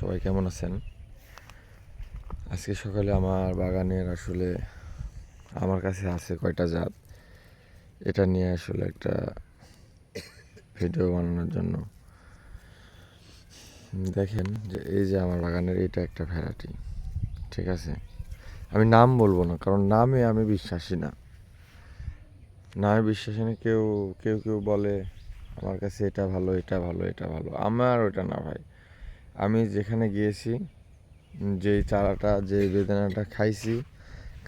সবাই কেমন আছেন? আজকে সকালে আমার বাগানের আসলে আমার কাছে আছে কয়টা জাত। এটা নিয়ে আসলে একটা ভিডিও বানানোর জন্য। দেখেন যে এই যে আমার বাগানের এটা একটা ভ্যারাইটি, ঠিক আছে? আমি নাম বলব না, কারণ নামে আমি বিশ্বাসী না। নামে বিশ্বাসী না, কেউ কেউ কেউ বলে, আমার কাছে এটা ভালো এটা ভালো এটা ভালো। আমার ওটা না ভাই। আমি যেখানে গিয়েছি, যেই চারাটা যে বেদানাটা খাইছি,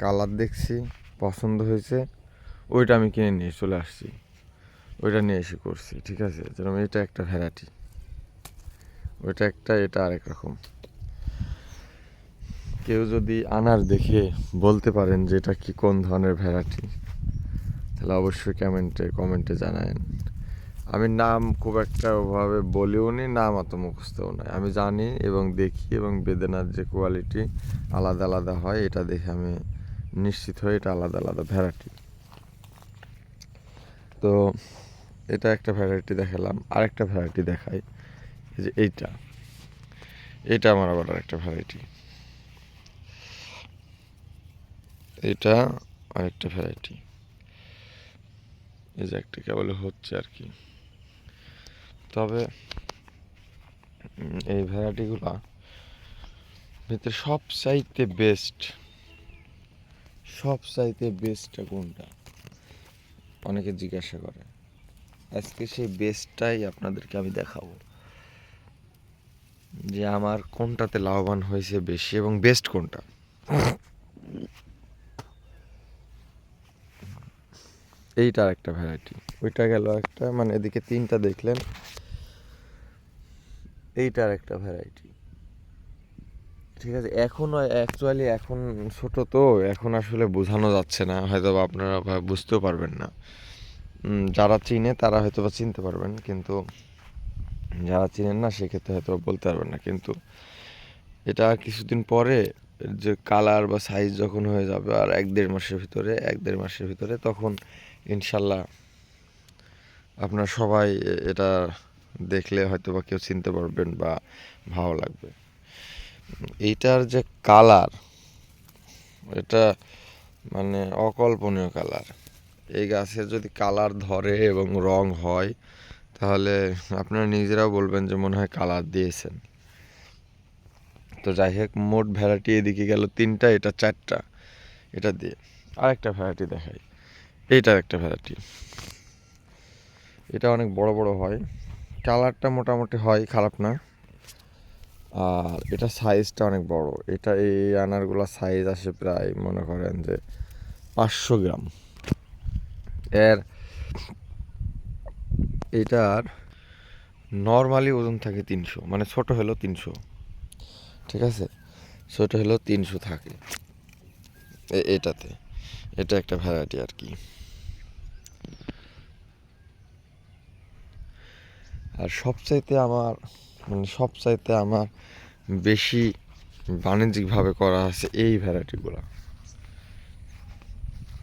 কালার দেখছি, পছন্দ হয়েছে, ওইটা আমি কিনে নিয়ে চলে আসছি। ওইটা নিয়ে এসে করছি, ঠিক আছে? যেরকম এটা একটা ভ্যারাইটি ওইটা একটা, এটা আরেক রকম। কেউ যদি আনার দেখে বলতে পারেন যে এটা কি কোন ধরনের ভ্যারাইটি তাহলে অবশ্যই কমেন্টে কমেন্টে জানায়েন। আমি নাম খুব একটা ওভাবে বলিও নি, নাম অত মুখস্থও নাই আমি জানি এবং দেখি এবং বেদনার যে কোয়ালিটি আলাদা আলাদা হয়, এটা দেখে আমি নিশ্চিত হই এটা আলাদা আলাদা ভ্যারাইটি তো এটা একটা ভ্যারাইটি দেখালাম, আরেকটা ভ্যারাইটি দেখাই যে এইটা। এটা আমার আবার আরেকটা ভ্যারাইটি এটা আরেকটা ভ্যারাইটি এই যে একটা কেবল হচ্ছে আর কি। তবে এই ভ্যারাইটিগুলা ভিতরে সব চাইতে বেস্ট সব চাইতে বেস্টটা কোনটা? অনেকে জিজ্ঞাসা করে। আজকে সেই বেস্টটাই আপনাদেরকে আমি দেখাবো। যে আমার কোনটাতে লাভবান হয়েছে বেশি এবং বেস্ট কোনটা? এইটার একটা ভ্যারাইটি ওইটা গেল একটা মানে এদিকে তিনটা দেখলেন। এইটার একটা ভ্যারাইটি ঠিক আছে, এখন অ্যাকচুয়ালি এখন ছোট তো, এখন আসলে বোঝানো যাচ্ছে না হয়তো আপনারা বুঝতেও পারবেন না। যারা চিনে তারা হয়তো বা চিনতে পারবেন, কিন্তু যারা চিনেন না সেক্ষেত্রে হয়তো বলতে পারবেন না। কিন্তু এটা কিছুদিন পরে যে কালার বা সাইজ যখন হয়ে যাবে আর এক দেড় মাসের ভিতরে, এক দেড় মাসের ভিতরে, তখন ইনশাল্লাহ আপনার সবাই এটা দেখলে হয়তো বা কেউ চিনতে পারবেন বা ভালো লাগবে। এইটার যে কালার, এটা মানে অকল্পনীয় কালার। এই গাছের যদি কালার ধরে এবং রং হয়, তাহলে আপনারা নিজেরাও বলবেন যে মনে হয় কালার দিয়েছেন। তো যাই হোক, মোট ভ্যারাইটি এদিকে গেল তিনটা, এটা চারটা, এটা দিয়ে। আরেকটা ভ্যারাইটি দেখাই। এইটার একটা ভ্যারাইটি। এটা অনেক বড় বড় হয়। কালারটা মোটামুটি হয়, খারাপ না। আর এটা সাইজটা অনেক বড়। এটা এই আনারগুলা সাইজ আসে প্রায়, মনে করেন যে, পাঁচশো গ্রাম। এর এটার নর্মালি ওজন থাকে তিনশো মানে ছোট হলো তিনশো। ঠিক আছে? ছোট হলেও তিনশো থাকে। এটাতে এটা একটা ভ্যারাইটি আর কি। আর সবচাইতে আমার মানে সবচাইতে আমার বেশি বাণিজ্যিকভাবে করা আছে এই ভ্যারাইটিগুলো।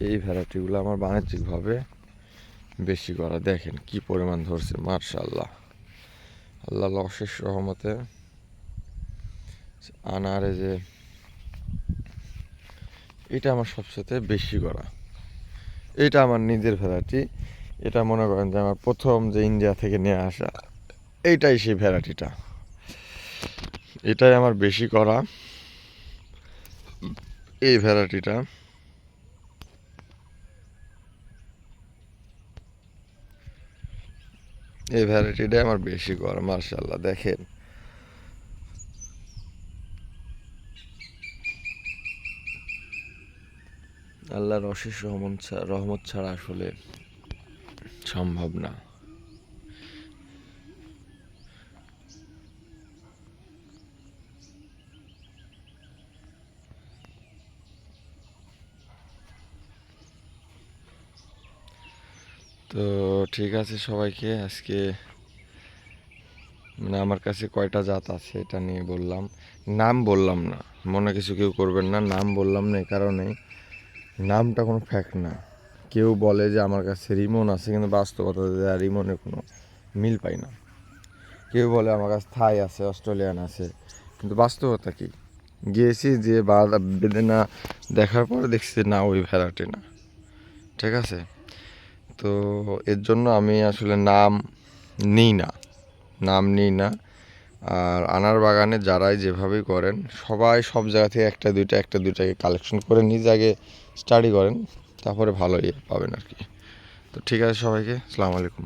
এই ভ্যারাইটিগুলো আমার বাণিজ্যিকভাবে বেশি করা। দেখেন কি পরিমাণ ধরছে মার্শাল্লাহ আল্লাহ অশেষ রহমতে আনারে যে এটা আমার সবসাথে বেশি করা। এটা আমার নিজের ভ্যারাইটি। এটা মনে করেন যে আমার প্রথম যে ইন্ডিয়া থেকে নিয়ে আসা এইটাই সেই ভ্যারাইটিটা। এটাই আমার বেশি করা। এই ভ্যারাইটিটা। এই ভ্যারাইটিটাই আমার বেশি করা মার্শাল্লাহ দেখেন। আল্লাহর অশেষ রহমত রহমত ছাড়া আসলে সম্ভব না। তো ঠিক আছে সবাইকে, আজকে মানে আমার কাছে কয়টা জাত আছে এটা নিয়ে বললাম। নাম বললাম না, মনে কিছু কেউ করবেন না, নাম বললাম না এই কারণে নামটা কোনো ফ্যাক্ট না। কেউ বলে যে আমার কাছে রিমন আছে, কিন্তু বাস্তবতা রিমনের কোনো মিল পাই না। কেউ বলে আমার কাছে থাই আছে, অস্ট্রেলিয়ান আছে, কিন্তু বাস্তবতা কি? গিয়েছি যে বাধা বেদনা দেখার পর দেখছি না, ওই ভ্যারাইটি না। ঠিক আছে? তো এর জন্য আমি আসলে নাম নিই না, নাম নিই না। আর আনার বাগানে যারাই যেভাবেই করেন, সবাই সব জায়গা থেকে একটা দুইটা, একটা দুইটাকে কালেকশন করে নিজ আগে স্টাডি করেন, তারপরে ভালো ইয়ে পাবেন আর কি। তো ঠিক আছে সবাইকে, আসসালামু আলাইকুম।